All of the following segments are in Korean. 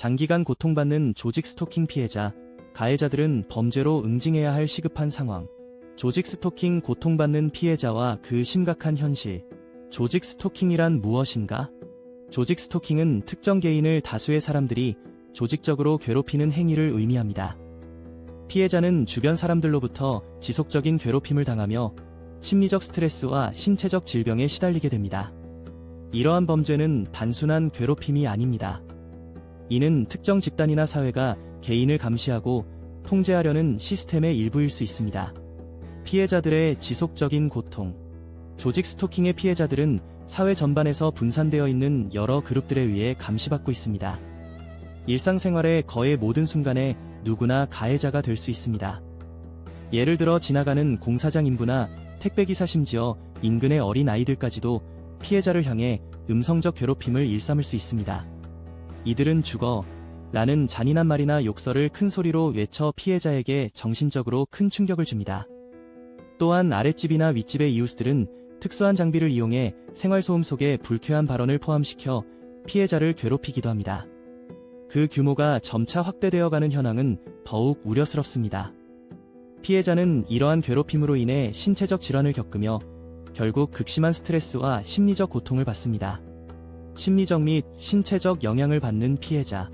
장기간 고통받는 조직 스토킹 피해자, 가해자들은 범죄로 응징해야 할 시급한 상황. 조직 스토킹 고통받는 피해자와 그 심각한 현실. 조직 스토킹이란 무엇인가? 조직 스토킹은 특정 개인을 다수의 사람들이 조직적으로 괴롭히는 행위를 의미합니다. 피해자는 주변 사람들로부터 지속적인 괴롭힘을 당하며 심리적 스트레스와 신체적 질병에 시달리게 됩니다. 이러한 범죄는 단순한 괴롭힘이 아닙니다. 이는 특정 집단이나 사회가 개인을 감시하고 통제하려는 시스템의 일부일 수 있습니다. 피해자들의 지속적인 고통. 조직 스토킹의 피해자들은 사회 전반에서 분산되어 있는 여러 그룹들에 의해 감시받고 있습니다. 일상생활의 거의 모든 순간에 누구나 가해자가 될 수 있습니다. 예를 들어 지나가는 공사장 인부나 택배기사 심지어 인근의 어린 아이들까지도 피해자를 향해 음성적 괴롭힘을 일삼을 수 있습니다. 이들은 죽어 라는 잔인한 말이나 욕설을 큰 소리로 외쳐 피해자에게 정신적으로 큰 충격을 줍니다. 또한 아랫집이나 윗집의 이웃들은 특수한 장비를 이용해 생활소음 속에 불쾌한 발언을 포함시켜 피해자를 괴롭히기도 합니다. 그 규모가 점차 확대되어 가는 현황은 더욱 우려스럽습니다. 피해자는 이러한 괴롭힘으로 인해 신체적 질환을 겪으며 결국 극심한 스트레스와 심리적 고통을 받습니다. 심리적 및 신체적 영향을 받는 피해자.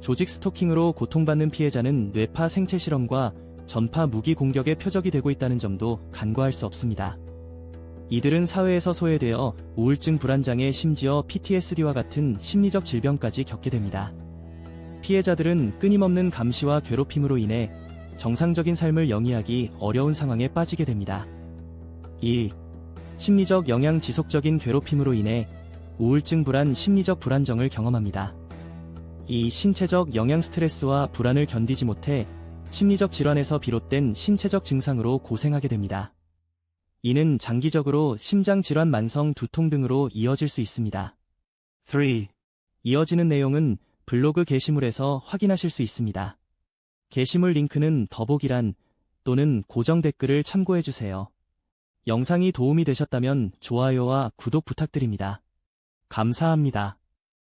조직 스토킹으로 고통받는 피해자는 뇌파 생체 실험과 전파 무기 공격의 표적이 되고 있다는 점도 간과할 수 없습니다. 이들은 사회에서 소외되어 우울증 불안장애 심지어 PTSD와 같은 심리적 질병까지 겪게 됩니다. 피해자들은 끊임없는 감시와 괴롭힘으로 인해 정상적인 삶을 영위하기 어려운 상황에 빠지게 됩니다. 1. 심리적 영향 지속적인 괴롭힘으로 인해 우울증 불안 심리적 불안정을 경험합니다. 이 신체적 영향 스트레스와 불안을 견디지 못해 심리적 질환에서 비롯된 신체적 증상으로 고생하게 됩니다. 이는 장기적으로 심장 질환 만성 두통 등으로 이어질 수 있습니다. 3. 이어지는 내용은 블로그 게시물에서 확인하실 수 있습니다. 게시물 링크는 더보기란 또는 고정 댓글을 참고해주세요. 영상이 도움이 되셨다면 좋아요와 구독 부탁드립니다. 감사합니다.